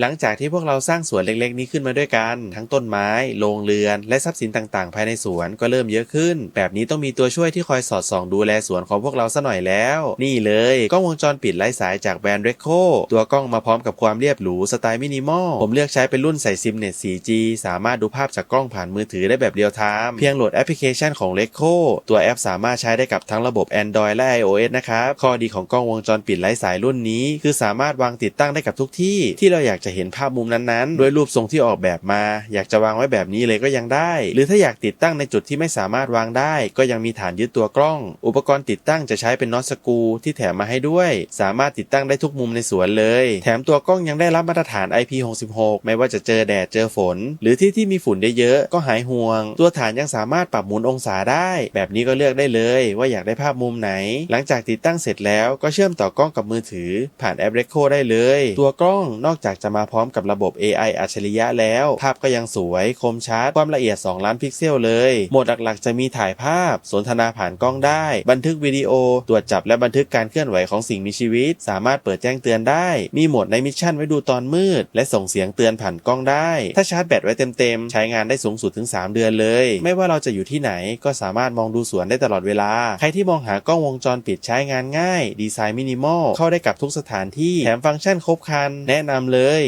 หลังจากที่พวกเราสร้างสวนเล็กๆ นี้ขึ้นมาด้วยกัน ทั้งต้นไม้ โรงเรือน และทรัพย์สินต่างๆ ภายในสวนก็เริ่มเยอะขึ้น แบบนี้ต้องมีตัวช่วยที่คอยสอดส่องดูแลสวนของพวกเราซะหน่อยแล้ว นี่เลยกล้องวงจรปิดไร้สายจากแบรนด์เรคโคตัวกล้องมาพร้อมกับความเรียบหรูสไตล์มินิมอล ผมเลือกใช้เป็นรุ่นใส่ซิมเน็ต 4G สามารถดูภาพจากกล้องผ่านมือถือได้แบบเรียลไทม์เพียงโหลดแอปพลิเคชันของ r e c o ตัวแอปสามารถใช้ได้กับทั้งระบบ Android และ iOS นะครับข้อดีของกล้องวงจรปิดไร้สายรุ่นนี้ คือสามารถวางติดตั้งได้กับทุกที่ที่เราอยากจะเห็นภาพมุมนั้นๆ ด้วยรูปทรงที่ออกแบบมา อยากจะวางไว้แบบนี้เลยก็ยังได้ หรือถ้าอยากติดตั้งในจุดที่ไม่สามารถวางได้ ก็ยังมีฐานยึดตัวกล้อง อุปกรณ์ติดตั้งจะใช้เป็นน็อตสกูที่แถมมาให้ด้วย สามารถติดตั้งได้ทุกมุมในสวนเลย แถมตัวกล้องยังได้รับมาตรฐาน IP66 ไม่ว่าจะเจอแดดเจอฝน หรือที่ที่มีฝุ่นได้เยอะก็หายห่วง ตัวฐานยังสามารถปรับหมุนองศาได้ แบบนี้ก็เลือกได้เลย ว่าอยากได้ภาพมุมไหน หลังจากติดตั้งเสร็จแล้วก็เชื่อมต่อกล้องกับมือถือ ผ่านแอป r e c o ได้เลย ตัวกล้องนอกจากจะมาพร้อมกับระบบ AI อัจฉริยะแล้ว ภาพก็ยังสวยคมชัด ความละเอียด 2 ล้านพิกเซลเลย โหมดหลักๆ จะมีถ่ายภาพ สนทนาผ่านกล้องได้ บันทึกวิดีโอ ตรวจจับและบันทึกการเคลื่อนไหวของสิ่งมีชีวิต สามารถเปิดแจ้งเตือนได้ มีโหมดในมิชชั่นไว้ดูตอนมืด และส่งเสียงเตือนผ่านกล้องได้ ถ้าชาร์จแบตไว้เต็มๆ ใช้งานได้สูงสุดถึง 3 เดือนเลย ไม่ว่าเราจะอยู่ที่ไหนก็สามารถมองดูสวนได้ตลอดเวลา ใครที่มองหากล้องวงจรปิดใช้งานง่าย ดีไซน์มินิมอล เข้าได้กับทุกสถานที่ แถมฟังก์ชันครบครัน แนะนำเลย